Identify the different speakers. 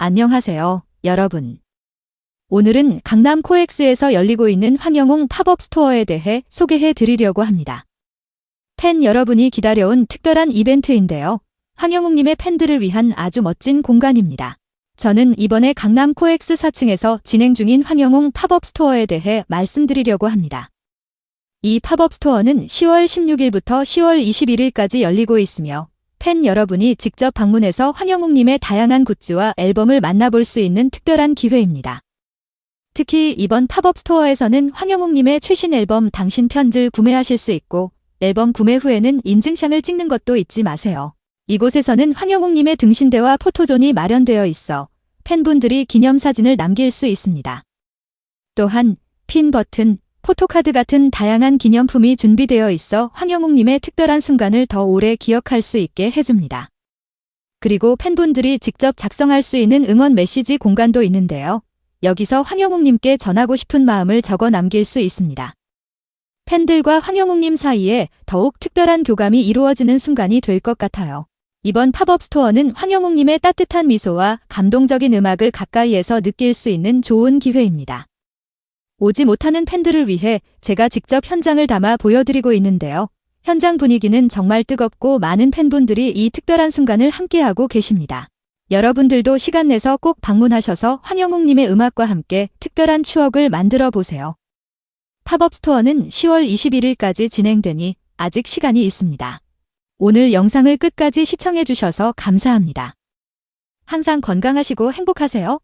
Speaker 1: 안녕하세요, 여러분. 오늘은 강남 코엑스에서 열리고 있는 황영웅 팝업 스토어에 대해 소개해 드리려고 합니다. 팬 여러분이 기다려온 특별한 이벤트인데요. 황영웅님의 팬들을 위한 아주 멋진 공간입니다. 저는 이번에 강남 코엑스 4층에서 진행 중인 황영웅 팝업 스토어에 대해 말씀드리려고 합니다. 이 팝업 스토어는 10월 16일부터 10월 21일까지 열리고 있으며 팬 여러분이 직접 방문해서 황영웅님의 다양한 굿즈와 앨범을 만나볼 수 있는 특별한 기회입니다. 특히 이번 팝업 스토어에서는 황영웅님의 최신 앨범 당신 편지를 구매하실 수 있고 앨범 구매 후에는 인증샷을 찍는 것도 잊지 마세요. 이곳에서는 황영웅님의 등신대와 포토존이 마련되어 있어 팬분들이 기념사진을 남길 수 있습니다. 또한 핀 버튼, 포토카드 같은 다양한 기념품이 준비되어 있어 황영웅님의 특별한 순간을 더 오래 기억할 수 있게 해줍니다. 그리고 팬분들이 직접 작성할 수 있는 응원 메시지 공간도 있는데요. 여기서 황영웅님께 전하고 싶은 마음을 적어 남길 수 있습니다. 팬들과 황영웅님 사이에 더욱 특별한 교감이 이루어지는 순간이 될 것 같아요. 이번 팝업 스토어는 황영웅님의 따뜻한 미소와 감동적인 음악을 가까이에서 느낄 수 있는 좋은 기회입니다. 오지 못하는 팬들을 위해 제가 직접 현장을 담아 보여드리고 있는데요. 현장 분위기는 정말 뜨겁고 많은 팬분들이 이 특별한 순간을 함께하고 계십니다. 여러분들도 시간 내서 꼭 방문하셔서 황영웅님의 음악과 함께 특별한 추억을 만들어 보세요. 팝업 스토어는 10월 21일까지 진행되니 아직 시간이 있습니다. 오늘 영상을 끝까지 시청해 주셔서 감사합니다. 항상 건강하시고 행복하세요.